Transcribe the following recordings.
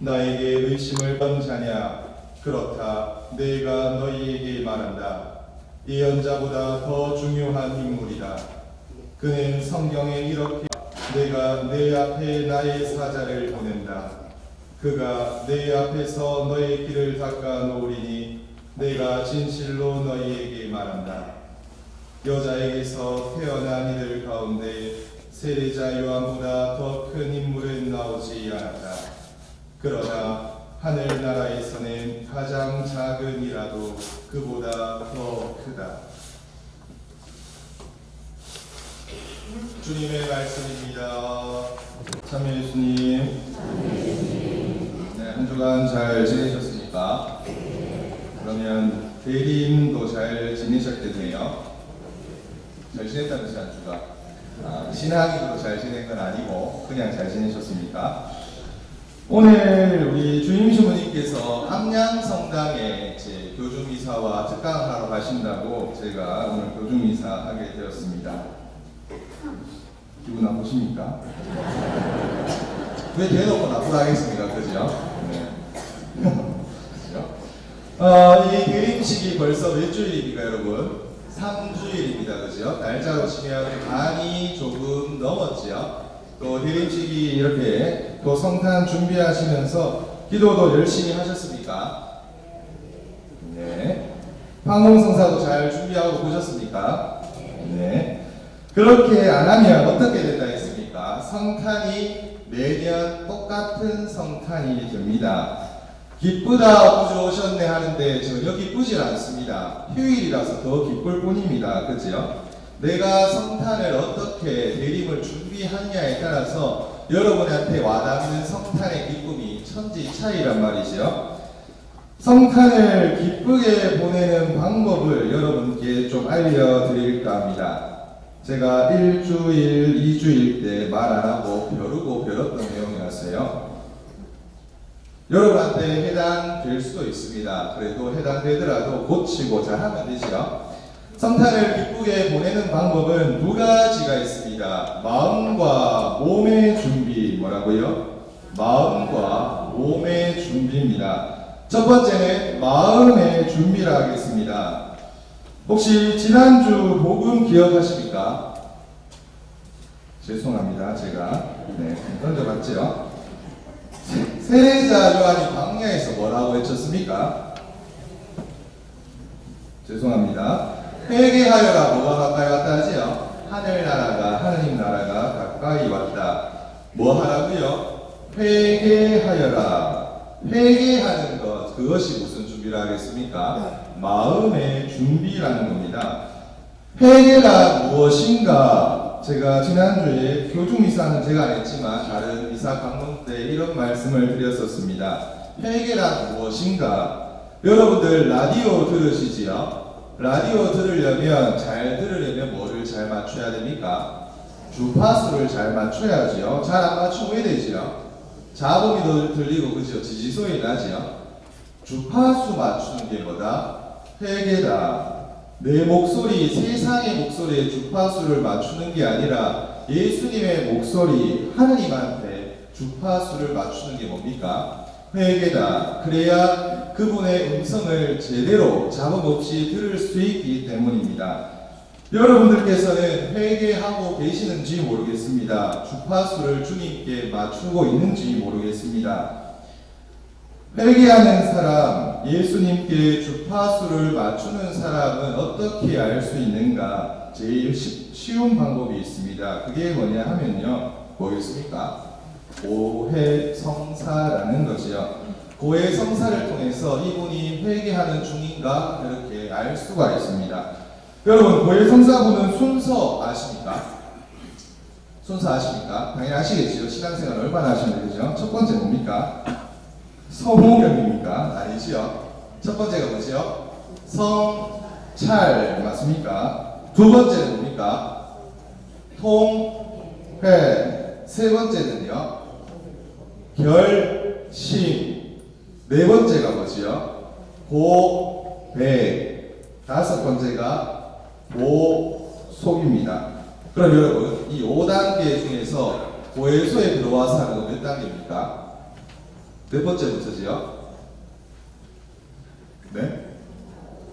나에게 의심을 번자냐 그렇다. 내가 너희에게 말한다. 예언자보다 더 중요한 인물이다. 그는 성경에 이렇게 내가 내 앞에 나의 사자를 보낸다. 그가 내 앞에서 너의 길을 닦아 놓으리니 내가 진실로 너희에게 말한다. 여자에게서 태어난 이들 가운데 세례자 요한보다 더 큰 인물은 나오지 않았다. 그러나 하늘나라에서는 가장 작은 이라도 그보다 더 크다. 주님의 말씀입니다. 참여 예수님. 네, 한 주간 잘 지내셨습니까? 그러면 대리인도 잘 지내셨겠네요. 잘 지냈다면서요, 한 주간. 아, 신앙인으로 잘 지낸 건 아니고 그냥 잘 지내셨습니까? 오늘 우리 주임 신부님께서 함양성당에 제 교주미사와 특강하러 가신다고 제가 오늘 교주미사 하게 되었습니다. 기분 나쁘십니까? 왜 대놓고 나쁘다 하겠습니까? 그죠? 네. 그죠? 어, 이 대림식이 벌써 몇 주일입니까, 여러분? 3주일입니다. 그죠? 날짜로 치면 반이 조금 넘었죠. 또 대림식이 이렇게 또 성탄 준비하시면서 기도도 열심히 하셨습니까? 네. 황홍성사도 잘 준비하고 보셨습니까? 네. 그렇게 안 하면 어떻게 된다 했습니까? 성탄이 매년 똑같은 성탄이 됩니다. 기쁘다 구주 오셨네 하는데 전혀 기쁘질 않습니다. 휴일이라서 더 기쁠 뿐입니다. 그죠? 내가 성탄을 어떻게 대림을 준비하느냐에 따라서 여러분한테 와닿는 성탄의 기쁨이 천지 차이란 말이죠. 성탄을 기쁘게 보내는 방법을 여러분께 좀 알려드릴까 합니다. 제가 일주일, 이주일 때 말 안 하고 벼르고 벼렀던 내용이라서요. 여러분한테 해당될 수도 있습니다. 그래도 해당되더라도 고치고 잘 하면 되죠. 성탄을 기쁘게 보내는 방법은 두 가지가 있습니다. 마음과 몸의 준비, 뭐라고요? 마음과 몸의 준비입니다. 첫 번째는 마음의 준비를 하겠습니다. 혹시 지난주 복음 기억하십니까? 죄송합니다. 제가 네, 던져봤죠. 세- 세례자 요한이 광야에서 뭐라고 외쳤습니까? 죄송합니다. 회개하여라 뭐가 가까이 왔다 하지요? 하늘나라가 하느님 나라가 가까이 왔다. 뭐 하라고요? 회개하여라. 회개하는 것 그것이 무슨 준비를 하겠습니까? 마음의 준비라는 겁니다. 회개가 무엇인가? 제가 지난주에 교중 미사는 제가 안 했지만 다른 미사 강론 때 이런 말씀을 드렸었습니다. 회개란 무엇인가? 여러분들 라디오 들으시지요? 라디오 들으려면 잘 들으려면 뭐를 잘 맞춰야 됩니까? 주파수를 잘 맞춰야지요. 잘 안 맞추면 왜 되지요? 자음이 더 들리고 그죠? 지지소리 나지요? 주파수 맞추는 게 뭐다? 회개다. 내 목소리, 세상의 목소리에 주파수를 맞추는 게 아니라 예수님의 목소리, 하느님한테 주파수를 맞추는 게 뭡니까? 회개다. 그래야 그분의 음성을 제대로 자음 없이 들을 수 있기 때문입니다. 여러분들께서는 회개하고 계시는지 모르겠습니다. 주파수를 주님께 맞추고 있는지 모르겠습니다. 회개하는 사람, 예수님께 주파수를 맞추는 사람은 어떻게 알 수 있는가? 제일 쉬- 쉬운 방법이 있습니다. 그게 뭐냐 하면요. 뭐겠습니까? 고해성사라는 것이요. 고해성사를 통해서 이분이 회개하는 중인가 이렇게 알 수가 있습니다. 여러분 고해성사분은 순서 아십니까? 순서 아십니까? 당연히 아시겠죠. 신앙생활 얼마나 하시면 되죠? 첫 번째 뭡니까? 성호경입니까? 아니지요. 첫 번째가 뭐지요? 성찰 맞습니까? 두 번째는 뭡니까? 통회 세 번째는요? 결심 네 번째가 뭐지요? 고백 다섯 번째가 모속입니다. 그럼 여러분 이 5단계 중에서 고해소에 들어와서 하는 건 몇 단계입니까? 몇 번째부터지요? 네?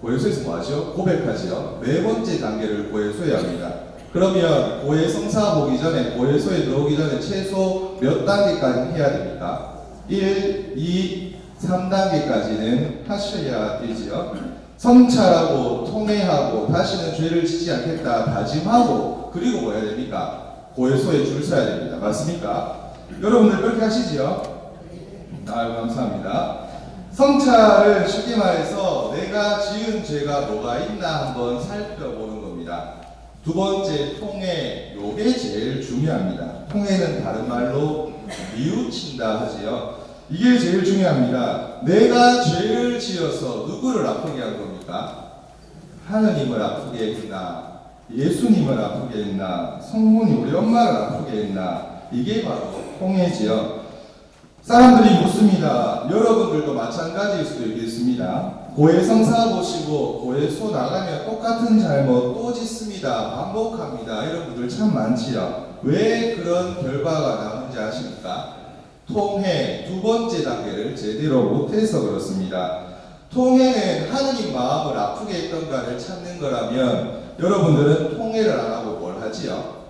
고해소에서 뭐 하죠? 고백하지요. 네 번째 단계를 고해소에 합니다. 그러면 고해 성사 보기 전에 고해소에 들어오기 전에 최소 몇 단계까지 해야 됩니까? 1, 2, 3단계까지는 하셔야 되지요. 성찰하고 통회하고 다시는 죄를 짓지 않겠다 다짐하고 그리고 뭐 해야 됩니까? 고해소에 줄 서야 됩니다. 맞습니까? 여러분들 그렇게 하시지요? 아유 감사합니다. 성찰은 쉽게 말해서 내가 지은 죄가 뭐가 있나 한번 살펴보는 겁니다. 두 번째 통해 요게 제일 중요합니다. 통해는 다른 말로 미우친다 하지요. 이게 제일 중요합니다. 내가 죄를 지어서 누구를 아프게 한 겁니까? 하느님을 아프게 했나? 예수님을 아프게 했나? 성문이 우리 엄마를 아프게 했나? 이게 바로 통해지요. 사람들이 묻습니다. 여러분들도 마찬가지일 수도 있겠습니다. 고해성사 보시고 고해소 나가면 똑같은 잘못 또 짓습니다. 반복합니다. 이런 분들 참 많지요. 왜 그런 결과가 나오는지 아십니까? 통해 두 번째 단계를 제대로 못해서 그렇습니다. 통해는 하느님 마음을 아프게 했던가를 찾는 거라면 여러분들은 통해를 안 하고 뭘 하지요?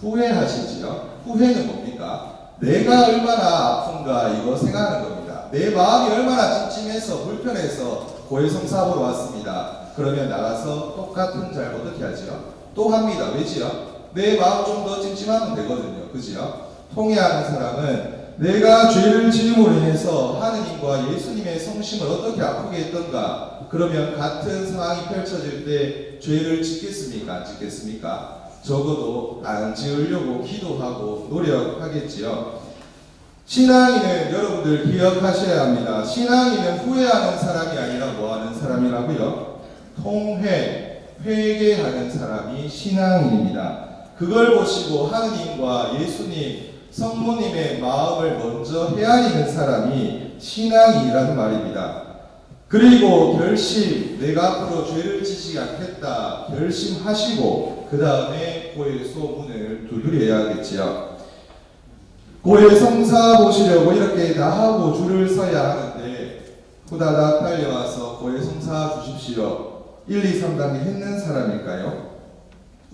후회하시지요? 후회는 뭡니까? 내가 얼마나 아픈가 이거 생각하는 겁니다. 내 마음이 얼마나 찜찜해서 불편해서 고해성사하러 왔습니다. 그러면 나가서 똑같은 잘못 어떻게 하지요? 또 합니다. 왜지요? 내 마음 좀 더 찜찜하면 되거든요. 그지요? 통해하는 사람은 내가 죄를 지음으로 인해서 하느님과 예수님의 성심을 어떻게 아프게 했던가 그러면 같은 상황이 펼쳐질 때 죄를 짓겠습니까? 안 짓겠습니까? 적어도 안 지으려고 기도하고 노력하겠지요. 신앙인은 여러분들 기억하셔야 합니다. 신앙인은 후회하는 사람이 아니라 뭐하는 사람이라고요? 통회, 회개하는 사람이 신앙인입니다. 그걸 보시고 하느님과 예수님, 성모님의 마음을 먼저 헤아리는 사람이 신앙이라는 말입니다. 그리고 결심, 내가 앞으로 죄를 지지 않겠다 결심하시고 그 다음에 고해 소 문을 두드려야겠지요. 고해 성사 보시려고 이렇게 나하고 줄을 서야 하는데 후다닥 달려와서 고해 성사 주십시오. 1, 2, 3단계 했는 사람일까요?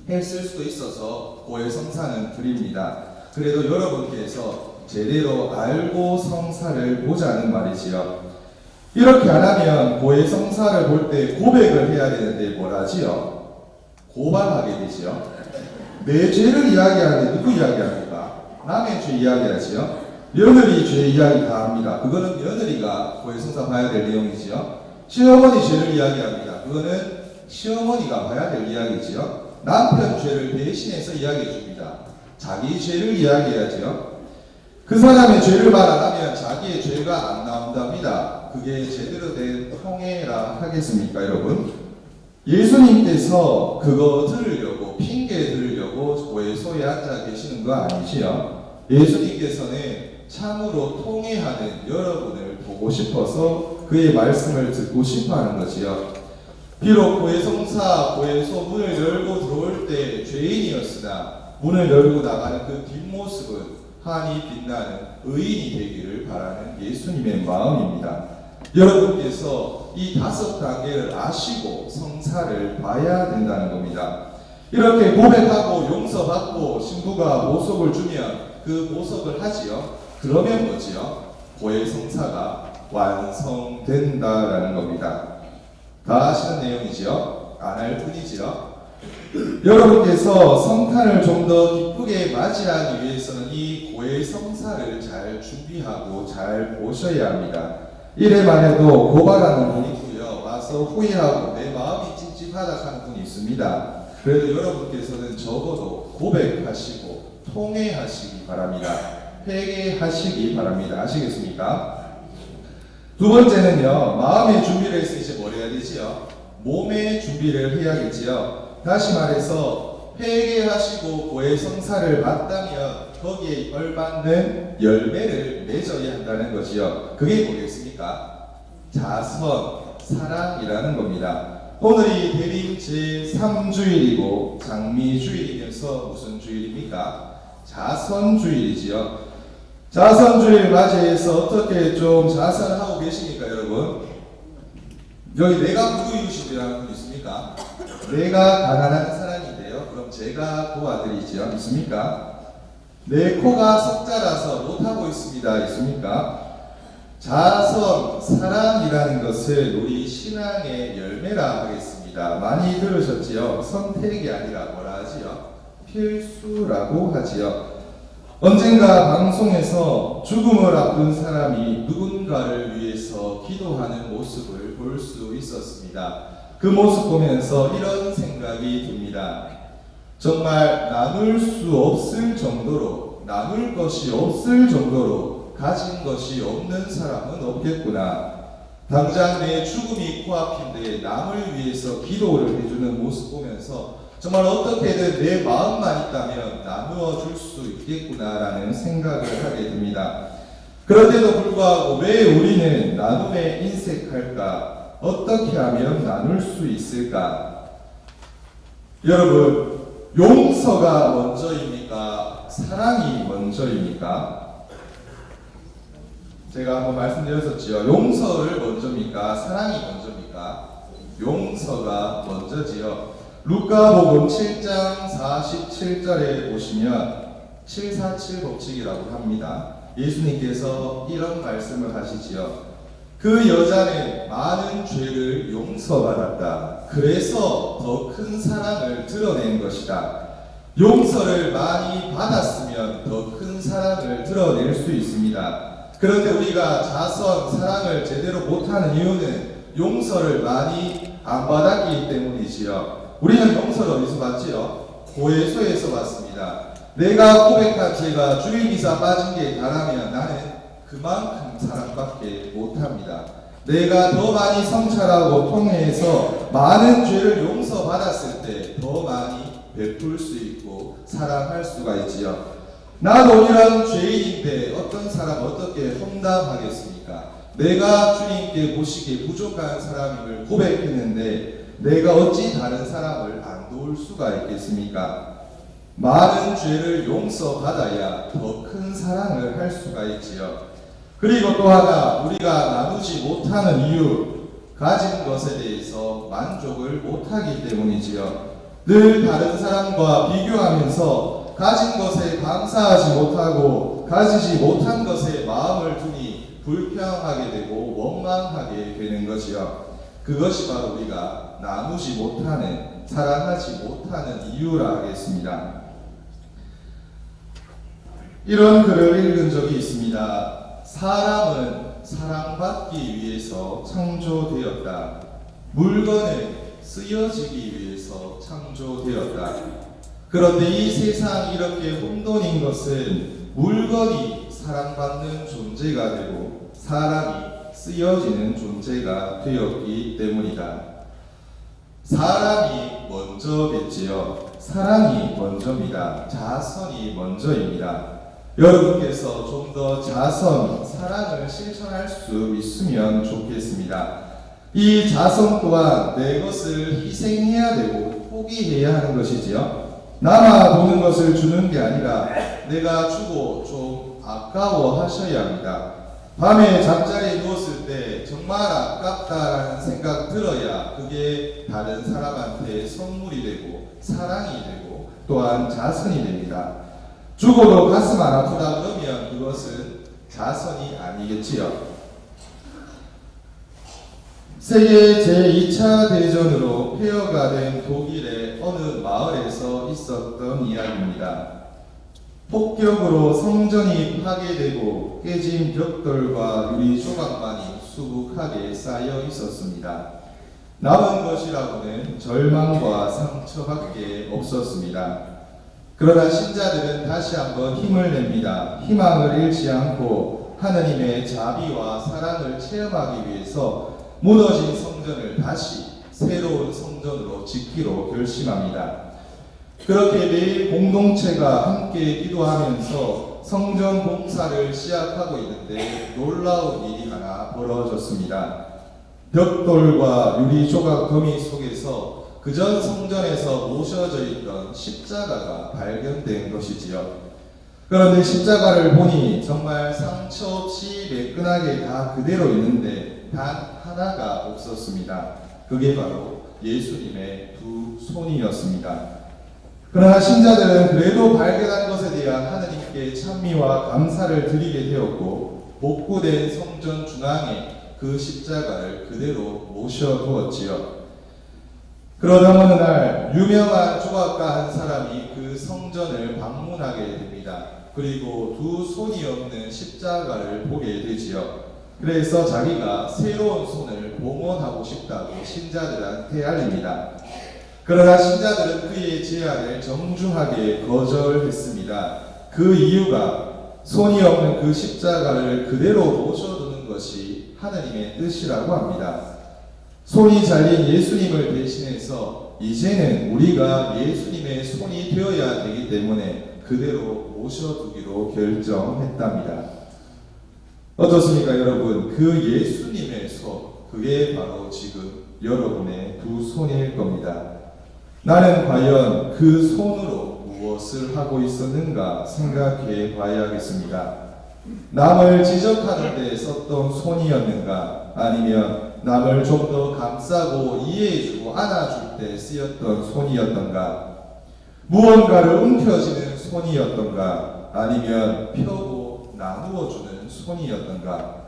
했을 수도 있어서 고해 성사는 드립니다. 그래도 여러분께서 제대로 알고 성사를 보자는 말이지요. 이렇게 안 하면 고해 성사를 볼 때 고백을 해야 되는데 뭘 하지요? 고발하게 되지요. 내 죄를 이야기하는데 누구 이야기합니까? 남의 죄 이야기하지요. 며느리 죄 이야기 다 합니다. 그거는 며느리가 고해 성사 봐야 될 내용이지요. 시어머니 죄를 이야기합니다. 그거는 시어머니가 봐야 될 이야기지요. 남편 죄를 대신해서 이야기해 줍니다. 자기 죄를 이야기해야지요. 그 사람의 죄를 말하면 자기의 죄가 안 나온답니다. 그게 제대로 된 통해라 하겠습니까, 여러분? 예수님께서 그거 들으려고 핑계 들으려고 고해소에 앉아 계시는 거 아니지요? 예수님께서는 참으로 통해하는 여러분을 보고 싶어서 그의 말씀을 듣고 싶어 하는 거지요. 비록 고해성사 고해소 문을 열고 들어올 때 죄인이었으나 문을 열고 나가는 그 뒷모습은 환히 빛나는 의인이 되기를 바라는 예수님의 마음입니다. 여러분께서 이 다섯 단계를 아시고 성사를 봐야 된다는 겁니다. 이렇게 고백하고 용서받고 신부가 보석을 주면 그 보석을 하지요. 그러면 뭐지요? 고해 성사가 완성된다라는 겁니다. 다 아시는 내용이지요? 안 할 뿐이지요? 여러분께서 성탄을 좀 더 기쁘게 맞이하기 위해서는 이 고해 성사를 잘 준비하고 잘 보셔야 합니다. 이래만 해도 고발하는 분이 있고요. 와서 후회하고 내 마음이 찝찝하다 하는 분이 있습니다. 그래도 여러분께서는 적어도 고백하시고 통회하시기 바랍니다. 회개하시기 바랍니다. 아시겠습니까? 두 번째는요, 마음의 준비를 해서 이제 뭘 해야 되지요? 몸의 준비를 해야겠지요. 다시 말해서 회개하시고 고해 성사를 마다면 거기에 걸맞는 열매를 맺어야 한다는 것이요. 그게 뭐겠습니까? 자선, 사랑이라는 겁니다. 오늘이 대림 제3주일이고 장미주일이면서 무슨 주일입니까? 자선주일이지요. 자선주일 맞이해서 어떻게 좀 자선하고 계십니까, 여러분? 여기 내가 누구 이웃이라는 분 있습니까? 내가 가난한 사람인데요. 그럼 제가 도와드리지요. 있습니까? 내 코가 석자라서 못하고 있습니다. 있습니까? 자선, 사랑이라는 것을 우리 신앙의 열매라 하겠습니다. 많이 들으셨지요? 선택이 아니라 뭐라 하지요? 필수라고 하지요. 언젠가 방송에서 죽음을 앞둔 사람이 누군가를 위해서 기도하는 모습을 볼 수 있었습니다. 그 모습 보면서 이런 생각이 듭니다. 정말 나눌 수 없을 정도로, 나눌 것이 없을 정도로 가진 것이 없는 사람은 없겠구나. 당장 내 죽음이 코앞인데 남을 위해서 기도를 해주는 모습 보면서 정말 어떻게든 내 마음만 있다면 나누어 줄 수 있겠구나라는 생각을 하게 됩니다. 그런데도 불구하고 왜 우리는 나눔에 인색할까? 어떻게 하면 나눌 수 있을까? 여러분, 용서가 먼저입니까? 사랑이 먼저입니까? 제가 한번 말씀드렸었지요. 용서를 먼저입니까? 사랑이 먼저입니까? 용서가 먼저지요. 루카복음 7장 47절에 보시면 747 법칙이라고 합니다. 예수님께서 이런 말씀을 하시지요. 그 여자는 많은 죄를 용서받았다. 그래서 더 큰 사랑을 드러낸 것이다. 용서를 많이 받았으면 더 큰 사랑을 드러낼 수 있습니다. 그런데 우리가 자선, 사랑을 제대로 못하는 이유는 용서를 많이 안 받았기 때문이지요. 우리는 용서를 어디서 받지요? 고해소에서 받습니다. 내가 고백한 죄가 주일기사 빠진 게 다라면 나는 그만큼 사랑밖에 못합니다. 내가 더 많이 성찰하고 통해서 많은 죄를 용서받았을 때 더 많이 베풀 수 있고 사랑할 수가 있지요. 나도 이런 죄인인데 어떤 사람 어떻게 험담하겠습니까? 내가 주님께 보시기에 부족한 사람임을 고백했는데 내가 어찌 다른 사람을 안 도울 수가 있겠습니까? 많은 죄를 용서받아야 더 큰 사랑을 할 수가 있지요. 그리고 또 하나 우리가 나누지 못하는 이유 가진 것에 대해서 만족을 못하기 때문이지요. 늘 다른 사람과 비교하면서 가진 것에 감사하지 못하고 가지지 못한 것에 마음을 두니 불평하게 되고 원망하게 되는 것이요. 그것이 바로 우리가 나누지 못하는 사랑하지 못하는 이유라 하겠습니다. 이런 글을 읽은 적이 있습니다. 사람은 사랑받기 위해서 창조되었다. 물건은 쓰여지기 위해서 창조되었다. 그런데 이 세상 이렇게 혼돈인 것은 물건이 사랑받는 존재가 되고 사람이 쓰여지는 존재가 되었기 때문이다. 사람이 먼저겠지요. 사랑이 먼저입니다. 자선이 먼저입니다. 여러분께서 좀 더 자선, 사랑을 실천할 수 있으면 좋겠습니다. 이 자선 또한 내 것을 희생해야 되고 포기해야 하는 것이지요. 남아 도는 것을 주는 게 아니라 내가 주고 좀 아까워 하셔야 합니다. 밤에 잠자리에 누웠을 때 정말 아깝다라는 생각 들어야 그게 다른 사람한테 선물이 되고 사랑이 되고 또한 자선이 됩니다. 죽어도 가슴 안 아프다 그러면 그것은 자선이 아니겠지요. 세계 제2차 대전으로 폐허가 된 독일의 어느 마을에서 있었던 이야기입니다. 폭격으로 성전이 파괴되고 깨진 벽돌과 유리 조각만이 수북하게 쌓여 있었습니다. 남은 것이라고는 절망과 상처밖에 없었습니다. 그러나 신자들은 다시 한번 힘을 냅니다. 희망을 잃지 않고 하느님의 자비와 사랑을 체험하기 위해서 무너진 성전을 다시 새로운 성전으로 짓기로 결심합니다. 그렇게 매일 공동체가 함께 기도하면서 성전 공사를 시작하고 있는데 놀라운 일이 하나 벌어졌습니다. 벽돌과 유리 조각 더미 속에서 그전 성전에서 모셔져 있던 십자가가 발견된 것이지요. 그런데 십자가를 보니 정말 상처 없이 매끈하게 다 그대로 있는데 단 하나가 없었습니다. 그게 바로 예수님의 두 손이었습니다. 그러나 신자들은 그래도 발견한 것에 대한 하나님께 찬미와 감사를 드리게 되었고 복구된 성전 중앙에 그 십자가를 그대로 모셔두었지요. 그러던 어느 날 유명한 조각가 한 사람이 그 성전을 방문하게 됩니다. 그리고 두 손이 없는 십자가를 보게 되지요. 그래서 자기가 새로운 손을 봉헌하고 싶다고 신자들한테 알립니다. 그러나 신자들은 그의 제안을 정중하게 거절했습니다. 그 이유가 손이 없는 그 십자가를 그대로 모셔두는 것이 하나님의 뜻이라고 합니다. 손이 잘린 예수님을 대신해서 이제는 우리가 예수님의 손이 되어야 되기 때문에 그대로 모셔두기로 결정했답니다. 어떻습니까, 여러분? 그 예수님의 손, 그게 바로 지금 여러분의 두 손일 겁니다. 나는 과연 그 손으로 무엇을 하고 있었는가 생각해 봐야겠습니다. 남을 지적하는 데 썼던 손이었는가 아니면 남을 좀 더 감싸고 이해해주고 안아줄 때 쓰였던 손이었던가 무언가를 움켜쥐는 손이었던가 아니면 펴고 나누어주는 손이었던가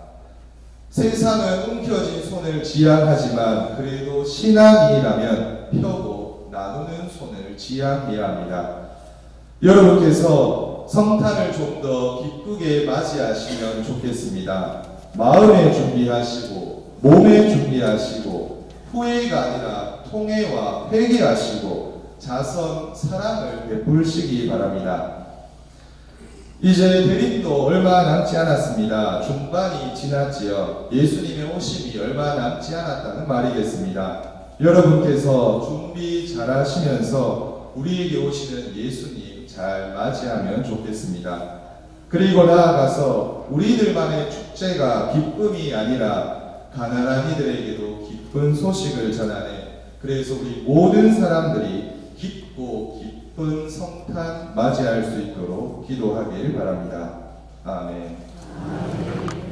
세상은 움켜진 손을 지향하지만 그래도 신앙이라면 펴고 나누는 손을 지향해야 합니다. 여러분께서 성탄을 좀 더 기쁘게 맞이하시면 좋겠습니다. 마음에 준비하시고 몸에 준비하시고 후회가 아니라 통회와 회개하시고 자선 사랑을 베풀시기 바랍니다. 이제 대립도 얼마 남지 않았습니다. 중반이 지났지요. 예수님의 오심이 얼마 남지 않았다는 말이겠습니다. 여러분께서 준비 잘 하시면서 우리에게 오시는 예수님 잘 맞이하면 좋겠습니다. 그리고 나아가서 우리들만의 축제가 기쁨이 아니라 가난한 이들에게도 기쁜 소식을 전하네. 그래서 우리 모든 사람들이 깊고 기쁜 성탄 맞이할 수 있도록 기도하길 바랍니다. 아멘.